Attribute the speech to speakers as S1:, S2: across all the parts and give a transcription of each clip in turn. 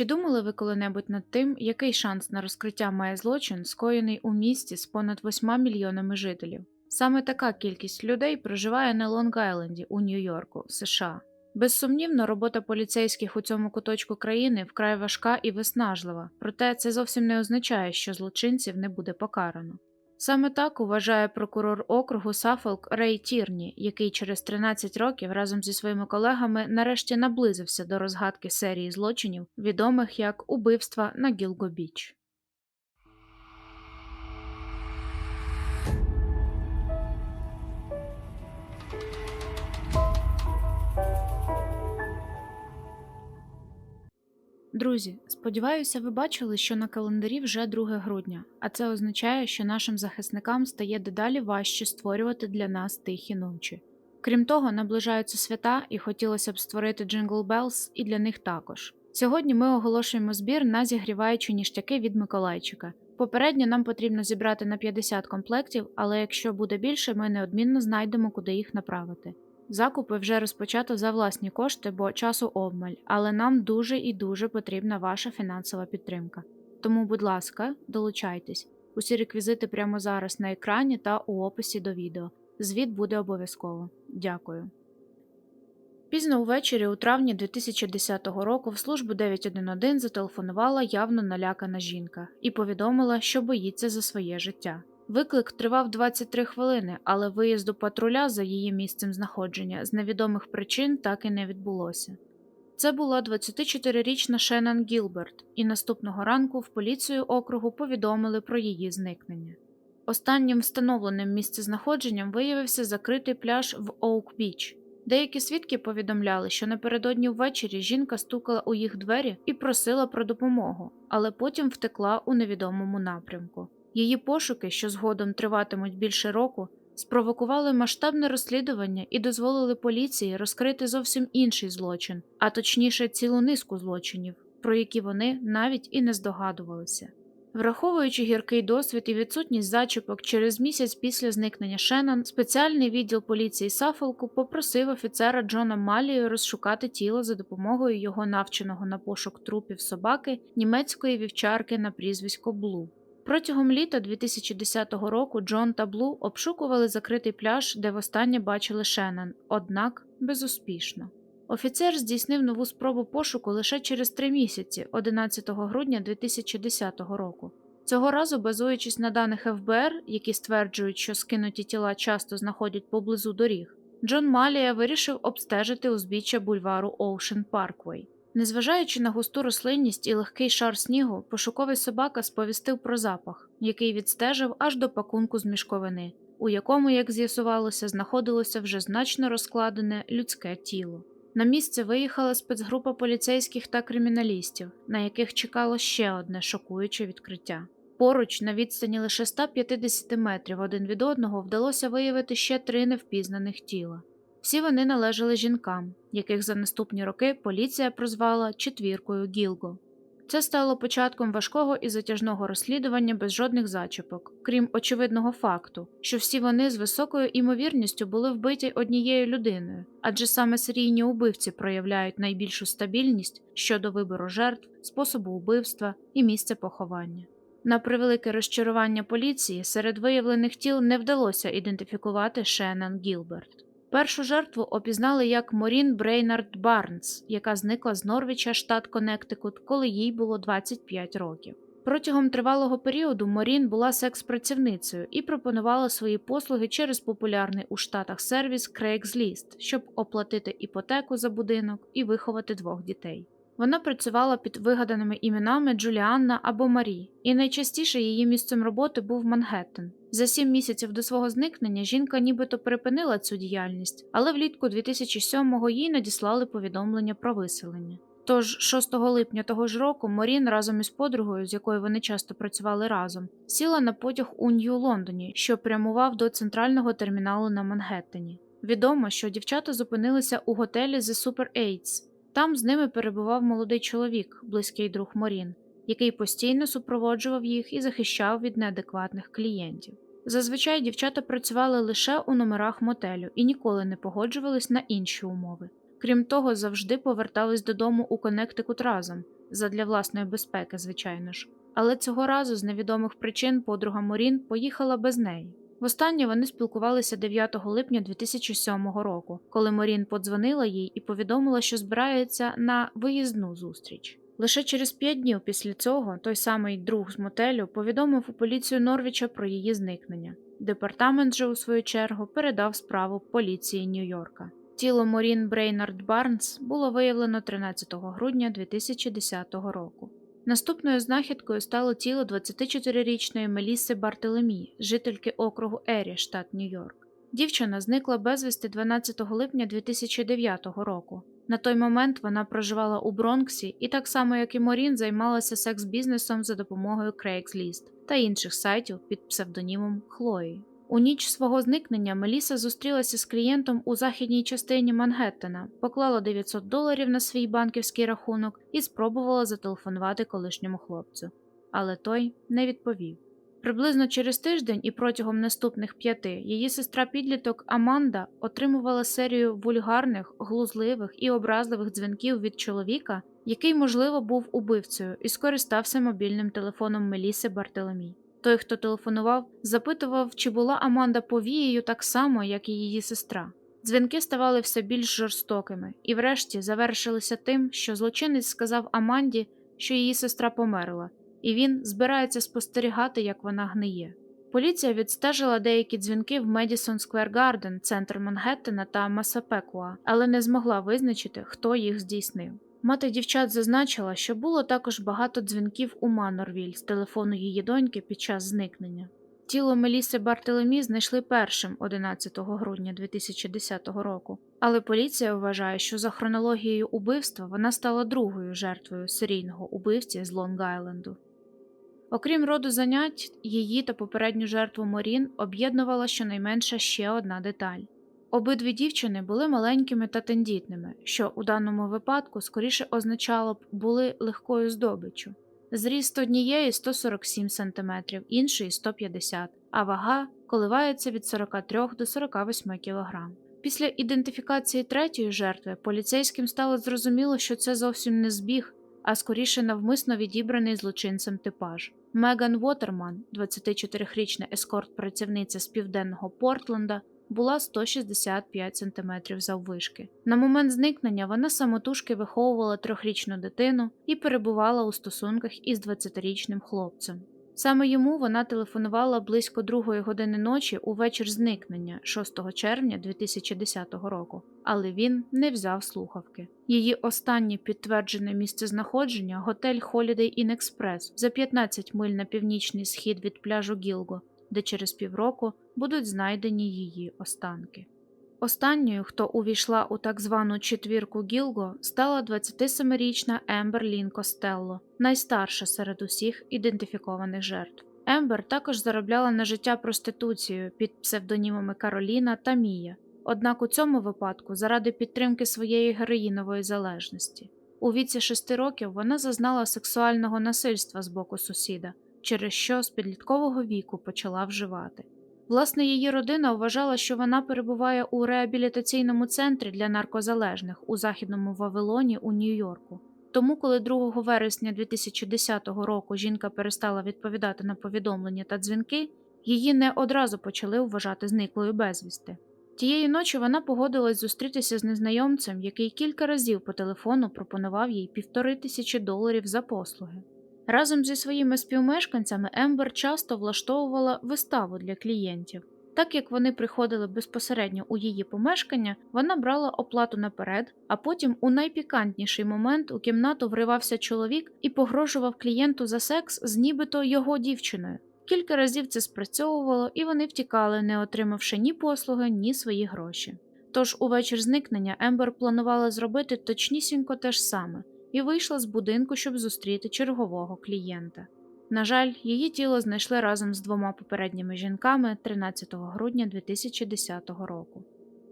S1: Чи думали ви коли-небудь над тим, який шанс на розкриття має злочин, скоєний у місті з понад 8 мільйонами жителів? Саме така кількість людей проживає на Лонг-Айленді у Нью-Йорку, США. Безсумнівно, робота поліцейських у цьому куточку країни вкрай важка і виснажлива, проте це зовсім не означає, що злочинців не буде покарано. Саме так вважає прокурор округу Сафолк Рей Тірні, який через 13 років разом зі своїми колегами нарешті наблизився до розгадки серії злочинів, відомих як убивства на Гілго Друзі, сподіваюся, ви бачили, що на календарі вже 2 грудня, а це означає, що нашим захисникам стає дедалі важче створювати для нас тихі ночі. Крім того, наближаються свята, і хотілося б створити Jingle Bells і для них також. Сьогодні ми оголошуємо збір на зігріваючі ніштяки від Миколайчика. Попередньо нам потрібно зібрати на 50 комплектів, але якщо буде більше, ми неодмінно знайдемо, куди їх направити. Закупи вже розпочато за власні кошти, бо часу обмаль, але нам дуже і дуже потрібна ваша фінансова підтримка. Тому, будь ласка, долучайтесь. Усі реквізити прямо зараз на екрані та у описі до відео. Звіт буде обов'язково. Дякую. Пізно увечері у травні 2010 року в службу 911 зателефонувала явно налякана жінка і повідомила, що боїться за своє життя. Виклик тривав 23 хвилини, але виїзду патруля за її місцем знаходження з невідомих причин так і не відбулося. Це була 24-річна Шеннон Гілберт, і наступного ранку в поліцію округу повідомили про її зникнення. Останнім встановленим місцезнаходженням виявився закритий пляж в Оук Біч. Деякі свідки повідомляли, що напередодні ввечері жінка стукала у їх двері і просила про допомогу, але потім втекла у невідомому напрямку. Її пошуки, що згодом триватимуть більше року, спровокували масштабне розслідування і дозволили поліції розкрити зовсім інший злочин, а точніше цілу низку злочинів, про які вони навіть і не здогадувалися. Враховуючи гіркий досвід і відсутність зачіпок через місяць після зникнення Шеннон, спеціальний відділ поліції Сафолку попросив офіцера Джона Малію розшукати тіло за допомогою його навченого на пошук трупів собаки німецької вівчарки на прізвисько Блу. Протягом літа 2010 року Джон та Блу обшукували закритий пляж, де востаннє бачили Шеннон, однак безуспішно. Офіцер здійснив нову спробу пошуку лише через три місяці, 11 грудня 2010 року. Цього разу, базуючись на даних ФБР, які стверджують, що скинуті тіла часто знаходять поблизу доріг, Джон Малія вирішив обстежити узбіччя бульвару Оушен Парквей. Незважаючи на густу рослинність і легкий шар снігу, пошуковий собака сповістив про запах, який відстежив аж до пакунку з мішковини, у якому, як з'ясувалося, знаходилося вже значно розкладене людське тіло. На місце виїхала спецгрупа поліцейських та криміналістів, на яких чекало ще одне шокуюче відкриття. Поруч, на відстані лише 150 метрів один від одного, вдалося виявити ще три невпізнаних тіла. Всі вони належали жінкам, яких за наступні роки поліція прозвала четвіркою Гілго. Це стало початком важкого і затяжного розслідування без жодних зачіпок, крім очевидного факту, що всі вони з високою імовірністю були вбиті однією людиною, адже саме серійні убивці проявляють найбільшу стабільність щодо вибору жертв, способу убивства і місця поховання. На превелике розчарування поліції серед виявлених тіл не вдалося ідентифікувати Шеннон Гілберт. Першу жертву опізнали як Морін Брейнард Барнс, яка зникла з Норвіча, штат Коннектикут, коли їй було 25 років. Протягом тривалого періоду Морін була секс-працівницею і пропонувала свої послуги через популярний у Штатах сервіс Craigslist, щоб оплатити іпотеку за будинок і виховати двох дітей. Вона працювала під вигаданими іменами Джуліанна або Марі, і найчастіше її місцем роботи був Манхеттен. За сім місяців до свого зникнення жінка нібито припинила цю діяльність, але влітку 2007-го їй надіслали повідомлення про виселення. Тож 6 липня того ж року Морін разом із подругою, з якою вони часто працювали разом, сіла на потяг у Нью-Лондоні, що прямував до центрального терміналу на Мангеттені. Відомо, що дівчата зупинилися у готелі The Super Aids. Там з ними перебував молодий чоловік, близький друг Морін, який постійно супроводжував їх і захищав від неадекватних клієнтів. Зазвичай дівчата працювали лише у номерах мотелю і ніколи не погоджувались на інші умови. Крім того, завжди повертались додому у Коннектикут разом, задля власної безпеки, звичайно ж. Але цього разу з невідомих причин подруга Морін поїхала без неї. Востаннє вони спілкувалися 9 липня 2007 року, коли Морін подзвонила їй і повідомила, що збирається на виїзну зустріч. Лише через п'ять днів після цього той самий друг з мотелю повідомив у поліцію Норвіча про її зникнення. Департамент же, у свою чергу, передав справу поліції Нью-Йорка. Тіло Морін Брейнард Барнс було виявлено 13 грудня 2010 року. Наступною знахідкою стало тіло 24-річної Меліси Бартелемі, жительки округу Ері, штат Нью-Йорк. Дівчина зникла безвісти 12 липня 2009 року. На той момент вона проживала у Бронксі і так само, як і Морін, займалася секс-бізнесом за допомогою Craigslist та інших сайтів під псевдонімом Хлої. У ніч свого зникнення Меліса зустрілася з клієнтом у західній частині Мангеттена, поклала 900 доларів на свій банківський рахунок і спробувала зателефонувати колишньому хлопцю. Але той не відповів. Приблизно через тиждень і протягом наступних п'яти її сестра підліток Аманда отримувала серію вульгарних, глузливих і образливих дзвінків від чоловіка, який, можливо, був убивцею і скористався мобільним телефоном Меліси Бартелемій. Той, хто телефонував, запитував, чи була Аманда повією так само, як і її сестра. Дзвінки ставали все більш жорстокими, і врешті завершилися тим, що злочинець сказав Аманді, що її сестра померла, і він збирається спостерігати, як вона гниє. Поліція відстежила деякі дзвінки в Медісон Сквер Гарден, центр Мангеттена та Масапекуа, але не змогла визначити, хто їх здійснив. Мати дівчат зазначила, що було також багато дзвінків у Манорвіль з телефону її доньки під час зникнення. Тіло Меліси Бартелемі знайшли першим 11 грудня 2010 року, але поліція вважає, що за хронологією убивства вона стала другою жертвою серійного убивці з Лонг-Айленду. Окрім роду занять, її та попередню жертву Морін об'єднувала щонайменше ще одна деталь. Обидві дівчини були маленькими та тендітними, що у даному випадку скоріше означало б були легкою здобиччю. Зріст однієї 147 см, іншої 150 а вага коливається від 43 до 48 кг. Після ідентифікації третьої жертви поліцейським стало зрозуміло, що це зовсім не збіг, а скоріше навмисно відібраний злочинцем типаж. Меган Вотерман, 24-річна ескорт-працівниця з південного Портленда, була 165 см заввишки. На момент зникнення вона самотужки виховувала трьохрічну дитину і перебувала у стосунках із 20-річним хлопцем. Саме йому вона телефонувала близько другої години ночі у вечір зникнення 6 червня 2010 року, але він не взяв слухавки. Її останнє підтверджене місцезнаходження готель Holiday Inn Express за 15 миль на північний схід від пляжу Гілго, де через півроку будуть знайдені її останки. Останньою, хто увійшла у так звану четвірку Гілго, стала 27-річна Ембер Лін Костелло, найстарша серед усіх ідентифікованих жертв. Ембер також заробляла на життя проституцією під псевдонімами Кароліна та Мія, однак у цьому випадку заради підтримки своєї героїнової залежності. У віці 6 років вона зазнала сексуального насильства з боку сусіда, через що з підліткового віку почала вживати. Власне, її родина вважала, що вона перебуває у реабілітаційному центрі для наркозалежних у західному Вавилоні у Нью-Йорку. Тому, коли 2 вересня 2010 року жінка перестала відповідати на повідомлення та дзвінки, її не одразу почали вважати зниклою безвісти. Тієї ночі вона погодилась зустрітися з незнайомцем, який кілька разів по телефону пропонував їй півтори тисячі доларів за послуги. Разом зі своїми співмешканцями Ембер часто влаштовувала виставу для клієнтів. Так як вони приходили безпосередньо у її помешкання, вона брала оплату наперед, а потім у найпікантніший момент у кімнату вривався чоловік і погрожував клієнту за секс з нібито його дівчиною. Кілька разів це спрацьовувало, і вони втікали, не отримавши ні послуги, ні свої гроші. Тож у вечір зникнення Ембер планувала зробити точнісінько те ж саме і вийшла з будинку, щоб зустріти чергового клієнта. На жаль, її тіло знайшли разом з двома попередніми жінками 13 грудня 2010 року.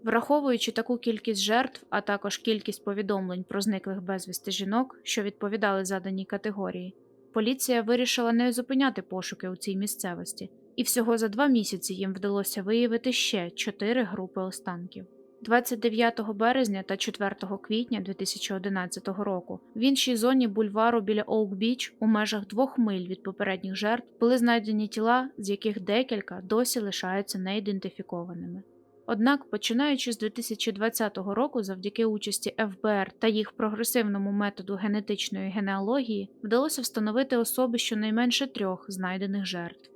S1: Враховуючи таку кількість жертв, а також кількість повідомлень про зниклих безвісти жінок, що відповідали заданій категорії, поліція вирішила не зупиняти пошуки у цій місцевості, і всього за два місяці їм вдалося виявити ще чотири групи останків. 29 березня та 4 квітня 2011 року в іншій зоні бульвару біля Оук-Біч у межах двох миль від попередніх жертв були знайдені тіла, з яких декілька досі лишаються неідентифікованими. Однак, починаючи з 2020 року, завдяки участі ФБР та їх прогресивному методу генетичної генеалогії, вдалося встановити особи щонайменше трьох знайдених жертв.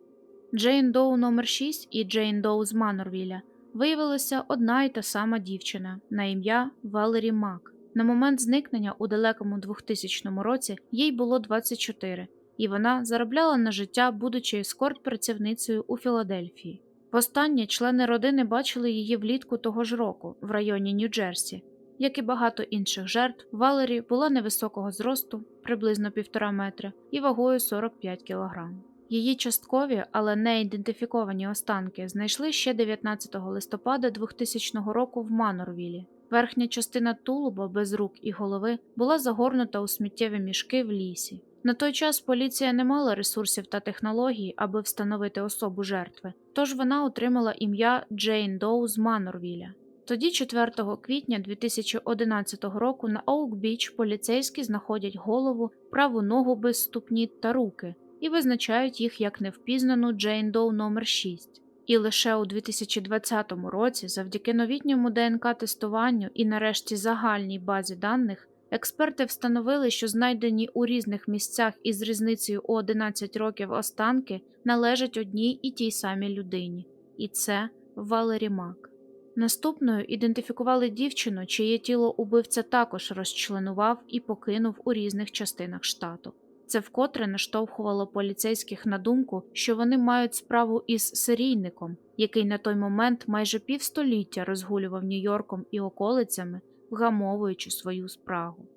S1: Джейн Доу номер 6 і Джейн Доу з Манорвіля виявилася одна й та сама дівчина на ім'я Валері Мак. На момент зникнення у далекому 2000 році їй було 24, і вона заробляла на життя, будучи ескорт-працівницею у Філадельфії. Востаннє члени родини бачили її влітку того ж року в районі Нью-Джерсі. Як і багато інших жертв, Валері була невисокого зросту, приблизно півтора метри, і вагою 45 кг. Її часткові, але не ідентифіковані останки знайшли ще 19 листопада 2000 року в Манорвілі. Верхня частина тулуба без рук і голови була загорнута у сміттєві мішки в лісі. На той час поліція не мала ресурсів та технологій, аби встановити особу жертви, тож вона отримала ім'я Джейн Доу з Манорвіля. Тоді, 4 квітня 2011 року, на Оук-Біч поліцейські знаходять голову, праву ногу без ступні та руки і визначають їх як невпізнану Джейн Доу номер 6 І лише у 2020 році, завдяки новітньому ДНК-тестуванню і нарешті загальній базі даних, експерти встановили, що знайдені у різних місцях із різницею у 11 років останки належать одній і тій самій людині, і це Валері Мак. Наступною ідентифікували дівчину, чиє тіло убивця також розчленував і покинув у різних частинах штату. Це вкотре наштовхувало поліцейських на думку, що вони мають справу із серійником, який на той момент майже півстоліття розгулював Нью-Йорком і околицями, вгамовуючи свою спрагу.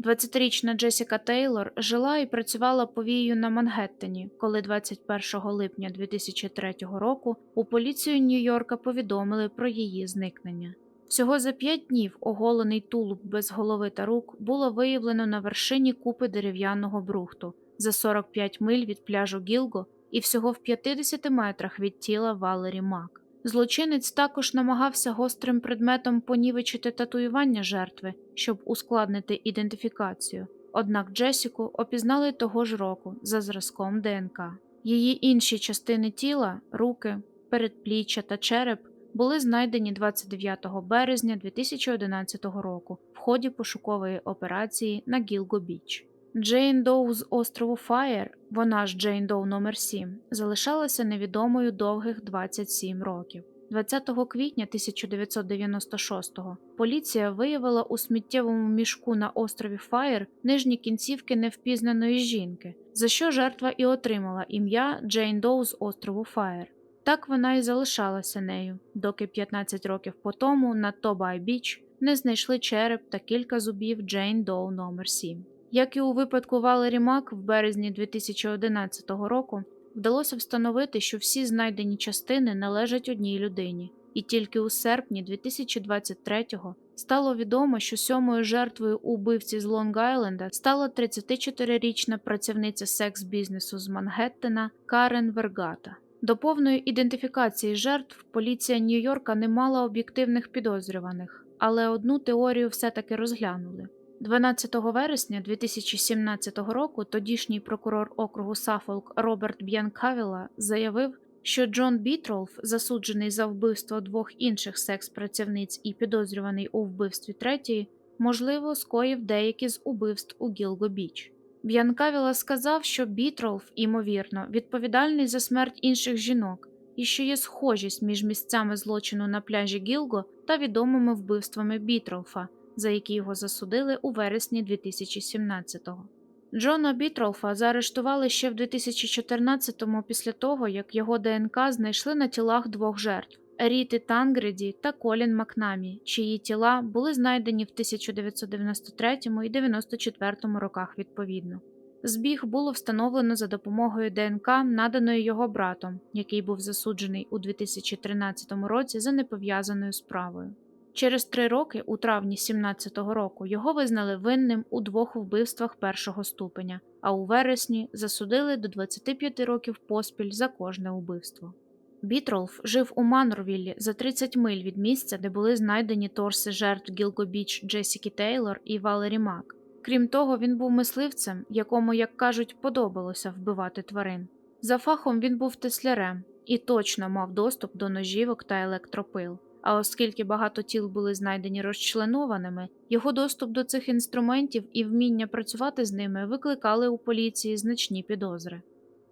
S1: 20-річна Джесіка Тейлор жила і працювала повією на Мангеттені, коли 21 липня 2003 року у поліцію Нью-Йорка повідомили про її зникнення. Всього за п'ять днів оголений тулуб без голови та рук було виявлено на вершині купи дерев'яного брухту за 45 миль від пляжу Гілго і всього в 50 метрах від тіла Валері Мак. Злочинець також намагався гострим предметом понівечити татуювання жертви, щоб ускладнити ідентифікацію. Однак Джесіку опізнали того ж року за зразком ДНК. Її інші частини тіла, руки, передпліччя та череп були знайдені 29 березня 2011 року в ході пошукової операції на Гілго Біч. Джейн Доу з острову Фаєр, вона ж Джейн Доу номер 7 залишалася невідомою довгих 27 років. 20 квітня 1996-го поліція виявила у сміттєвому мішку на острові Фаєр нижні кінцівки невпізнаної жінки, за що жертва і отримала ім'я Джейн Доу з острову Фаєр. Так вона і залишалася нею, доки 15 років по тому на Тобай Біч не знайшли череп та кілька зубів Джейн Доу номер 7 Як і у випадку Валері Мак в березні 2011 року, вдалося встановити, що всі знайдені частини належать одній людині, і тільки у серпні 2023-го стало відомо, що сьомою жертвою убивці з Лонг-Айленда стала 34-річна працівниця секс-бізнесу з Мангеттена Карен Вергата. До повної ідентифікації жертв поліція Нью-Йорка не мала об'єктивних підозрюваних, але одну теорію все-таки розглянули. 12 вересня 2017 року тодішній прокурор округу Сафолк Роберт Б'янкавіла заявив, що Джон Бітролф, засуджений за вбивство двох інших секс-працівниць і підозрюваний у вбивстві третьої, можливо, скоїв деякі з убивств у Гілго Біч. Б'янкавіла сказав, що Бітролф, імовірно, відповідальний за смерть інших жінок і що є схожість між місцями злочину на пляжі Гілго та відомими вбивствами Бітролфа, за які його засудили у вересні 2017-го. Джона Бітролфа заарештували ще в 2014-му після того, як його ДНК знайшли на тілах двох жертв. Ріти Тангреді та Колін Макнамі, чиї тіла були знайдені в 1993 і 94 роках відповідно. Збіг було встановлено за допомогою ДНК, наданої його братом, який був засуджений у 2013 році за непов'язаною справою. Через три роки, у травні 2017 року, його визнали винним у двох вбивствах першого ступеня, а у вересні засудили до 25 років поспіль за кожне вбивство. Бітролф жив у Манорвіллі за 30 миль від місця, де були знайдені торси жертв Гілго-Біч Джесіки Тейлор і Валері Мак. Крім того, він був мисливцем, якому, як кажуть, подобалося вбивати тварин. За фахом він був теслярем і точно мав доступ до ножівок та електропил. А оскільки багато тіл були знайдені розчленованими, його доступ до цих інструментів і вміння працювати з ними викликали у поліції значні підозри.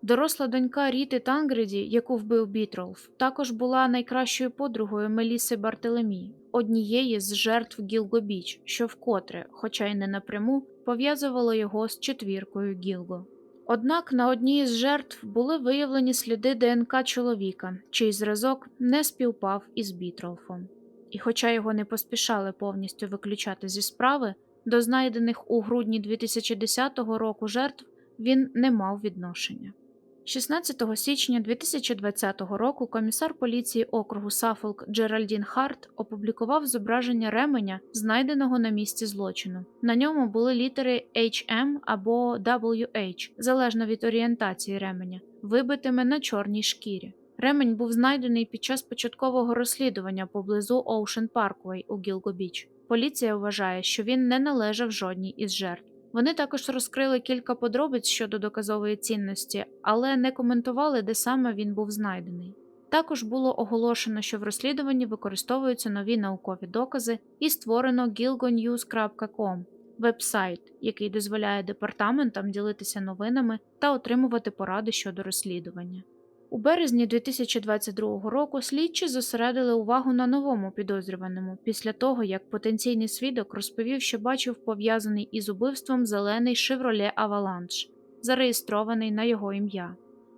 S1: Доросла донька Ріти Тангреді, яку вбив Бітролф, також була найкращою подругою Меліси Бартелемі, однієї з жертв Гілго Біч, що вкотре, хоча й не напряму, пов'язувало його з четвіркою Гілго. Однак на одній з жертв були виявлені сліди ДНК чоловіка, чий зразок не співпав із Бітролфом. І хоча його не поспішали повністю виключати зі справи, до знайдених у грудні 2010 року жертв він не мав відношення. 16 січня 2020 року комісар поліції округу Сафолк Джеральдін Харт опублікував зображення ременя, знайденого на місці злочину. На ньому були літери HM або WH, залежно від орієнтації ременя, вибитими на чорній шкірі. Ремень був знайдений під час початкового розслідування поблизу Ocean Parkway у Гілго Біч. Поліція вважає, що він не належав жодній із жертв. Вони також розкрили кілька подробиць щодо доказової цінності, але не коментували, де саме він був знайдений. Також було оголошено, що в розслідуванні використовуються нові наукові докази і створено gilgonews.com – веб-сайт, який дозволяє департаментам ділитися новинами та отримувати поради щодо розслідування. У березні 2022 року слідчі зосередили увагу на новому підозрюваному після того, як потенційний свідок розповів, що бачив пов'язаний із убивством зелений Chevrolet Avalanche, зареєстрований на його ім'я.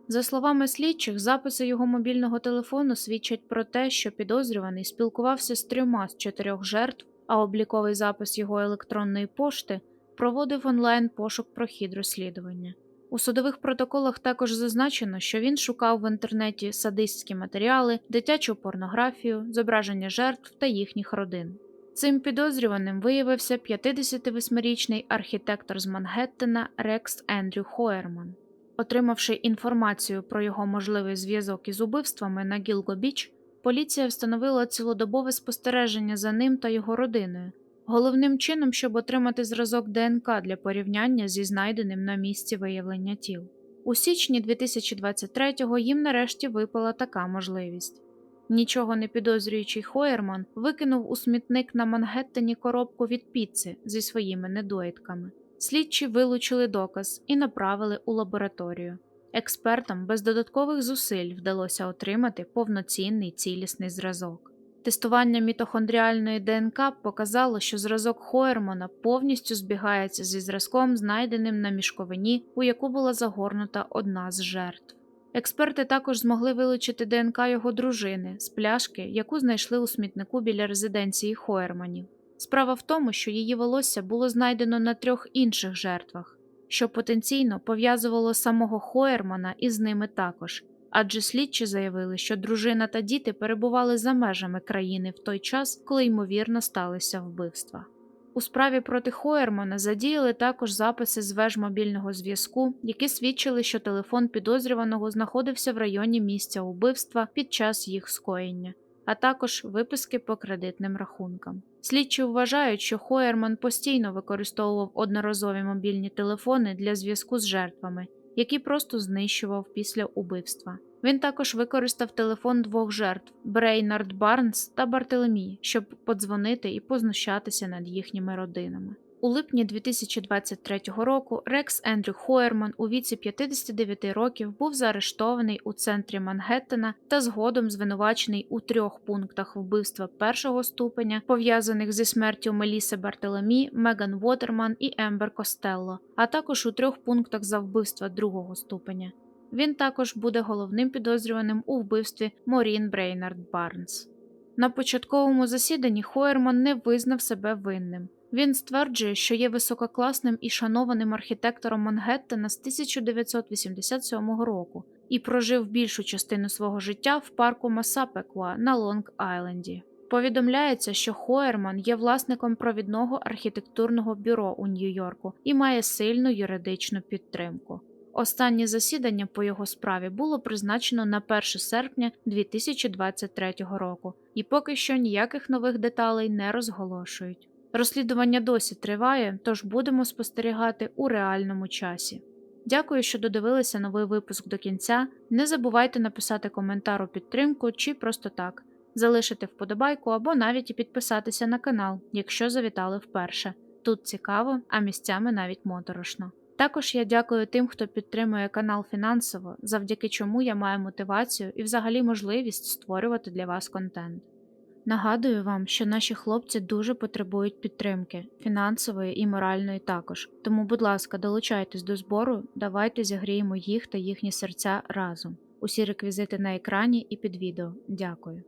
S1: За словами слідчих, записи його мобільного телефону свідчать про те, що підозрюваний спілкувався з трьома з чотирьох жертв, а обліковий запис його електронної пошти проводив онлайн пошук про хід розслідування. У судових протоколах також зазначено, що він шукав в інтернеті садистські матеріали, дитячу порнографію, зображення жертв та їхніх родин. Цим підозрюваним виявився 58-річний архітектор з Мангеттена Рекс Ендрю Хоерман. Отримавши інформацію про його можливий зв'язок із убивствами на Гілго Біч, поліція встановила цілодобове спостереження за ним та його родиною, головним чином, щоб отримати зразок ДНК для порівняння зі знайденим на місці виявлення тіл. У січні 2023-го їм нарешті випала така можливість. Нічого не підозрюючий Хоєрман викинув у смітник на Мангеттені коробку від піци зі своїми недоїдками. Слідчі вилучили доказ і направили у лабораторію. Експертам без додаткових зусиль вдалося отримати повноцінний цілісний зразок. Тестування мітохондріальної ДНК показало, що зразок Хоермана повністю збігається зі зразком, знайденим на мішковині, у яку була загорнута одна з жертв. Експерти також змогли вилучити ДНК його дружини з пляшки, яку знайшли у смітнику біля резиденції Хоерманів. Справа в тому, що її волосся було знайдено на трьох інших жертвах, що потенційно пов'язувало самого Хоермана із ними також, адже слідчі заявили, що дружина та діти перебували за межами країни в той час, коли ймовірно сталися вбивства. У справі проти Хоермана задіяли також записи з веж мобільного зв'язку, які свідчили, що телефон підозрюваного знаходився в районі місця убивства під час їх скоєння, а також виписки по кредитним рахункам. Слідчі вважають, що Хоерман постійно використовував одноразові мобільні телефони для зв'язку з жертвами, які просто знищував після убивства. Він також використав телефон двох жертв Брейнард Барнс та Бартелемі, щоб подзвонити і познущатися над їхніми родинами. У липні 2023 року Рекс Ендрю Хоєрман у віці 59 років був заарештований у центрі Мангеттена та згодом звинувачений у трьох пунктах вбивства першого ступеня, пов'язаних зі смертю Меліси Бартелемі, Меган Вотерман і Ембер Костелло, а також у трьох пунктах за вбивства другого ступеня. Він також буде головним підозрюваним у вбивстві Морін Брейнард Барнс. На початковому засіданні Хоєрман не визнав себе винним. Він стверджує, що є висококласним і шанованим архітектором Мангеттена з 1987 року і прожив більшу частину свого життя в парку Масапекуа на Лонг-Айленді. Повідомляється, що Хоєрман є власником провідного архітектурного бюро у Нью-Йорку і має сильну юридичну підтримку. Останнє засідання по його справі було призначено на 1 серпня 2023 року, і поки що ніяких нових деталей не розголошують. Розслідування досі триває, тож будемо спостерігати у реальному часі. Дякую, що додивилися новий випуск до кінця. Не забувайте написати коментар у підтримку чи просто так, залишити вподобайку або навіть і підписатися на канал, якщо завітали вперше. Тут цікаво, а місцями навіть моторошно. Також я дякую тим, хто підтримує канал фінансово, завдяки чому я маю мотивацію і взагалі можливість створювати для вас контент. Нагадую вам, що наші хлопці дуже потребують підтримки, фінансової і моральної також. Тому, будь ласка, долучайтесь до збору, давайте зігріємо їх та їхні серця разом. Усі реквізити на екрані і під відео. Дякую.